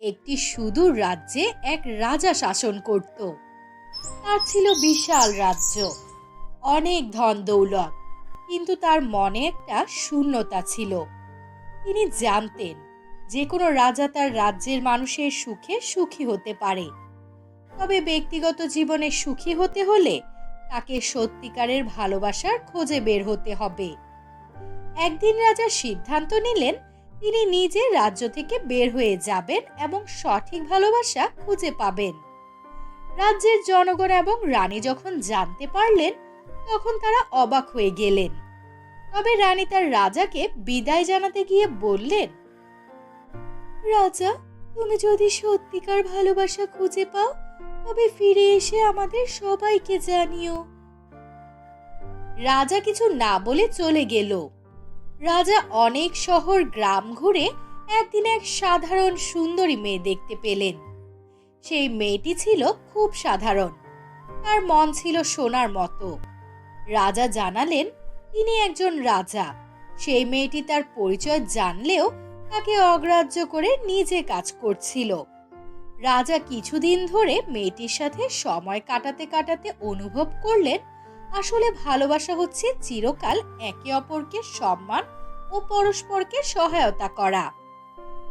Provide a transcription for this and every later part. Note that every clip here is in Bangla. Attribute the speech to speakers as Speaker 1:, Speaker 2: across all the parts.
Speaker 1: একটি সুদূর রাজ্যে এক রাজা শাসন করত। তার ছিল বিশাল রাজ্য, অনেক ধন দৌলত, কিন্তু তার মনে একটা শূন্যতা ছিল। তিনি জানতেন যে কোনো রাজা তার রাজ্যের মানুষের সুখে সুখী হতে পারে। তবে ব্যক্তিগত জীবনে সুখী হতে হলে তাকে সত্যিকারের ভালোবাসার খোঁজে বের হতে হবে। একদিন রাজা সিদ্ধান্ত নিলেন তিনি নিজে রাজ্য থেকে বের হয়ে যাবেন এবং সঠিক ভালোবাসা খুঁজে পাবেন। রাজ্যের জনগণ এবং রানী যখন জানতে পারলেন, তখন তারা অবাক হয়ে গেলেন। তবে রানী তার রাজাকে বিদায় জানাতে গিয়ে বললেন, রাজা, তুমি যদি সত্যিকার ভালোবাসা খুঁজে পাও, তবে ফিরে এসে আমাদের সবাইকে জানিও রাজা কিছু না বলে চলে গেল। রাজা অনেক শহর গ্রাম ঘুরে একদিন এক সাধারণ সুন্দরী মেয়ে দেখতে পেলেন। সেই মেয়েটি ছিল খুব সাধারণ। তার মন ছিল সোনার মতো। রাজা জানালেন, তিনি একজন রাজা। সেই মেয়েটি তার পরিচয় জানলেও তাকে অগ্রাহ্য করে নিজে কাজ করছিল। রাজা কিছুদিন ধরে মেয়েটির সাথে সময় কাটাতে কাটাতে অনুভব করলেন আসলে ভালোবাসা হচ্ছে চিরকাল একে অপরকে সম্মান ও পরস্পরকে সহায়তা করা।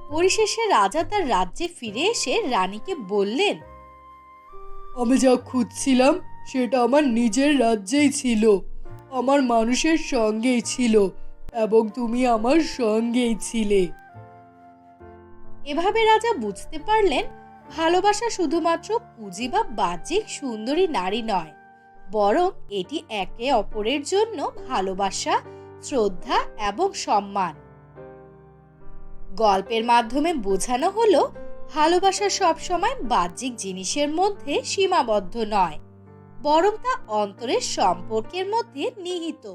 Speaker 1: পরিশেষে রাজা তার রাজ্যে ফিরে এসে রানীকে বললেন
Speaker 2: আমি যা খুঁজছিলাম সেটা আমার নিজের রাজ্যেই ছিল আমার মানুষের সঙ্গেই ছিল এবং তুমি আমার সঙ্গেই ছিলে।
Speaker 1: এভাবে রাজা বুঝতে পারলেন ভালোবাসা শুধুমাত্র পুঁজি বা বাহ্যিক সুন্দরী নারী নয় বরং এটি একে অপরের জন্য ভালোবাসা, শ্রদ্ধা এবং সম্মান। গল্পের মাধ্যমে বোঝানো হলো, ভালোবাসা সবসময় বাহ্যিক জিনিসের মধ্যে সীমাবদ্ধ নয়, বরং তা অন্তরের সম্পর্কের মধ্যে নিহিত।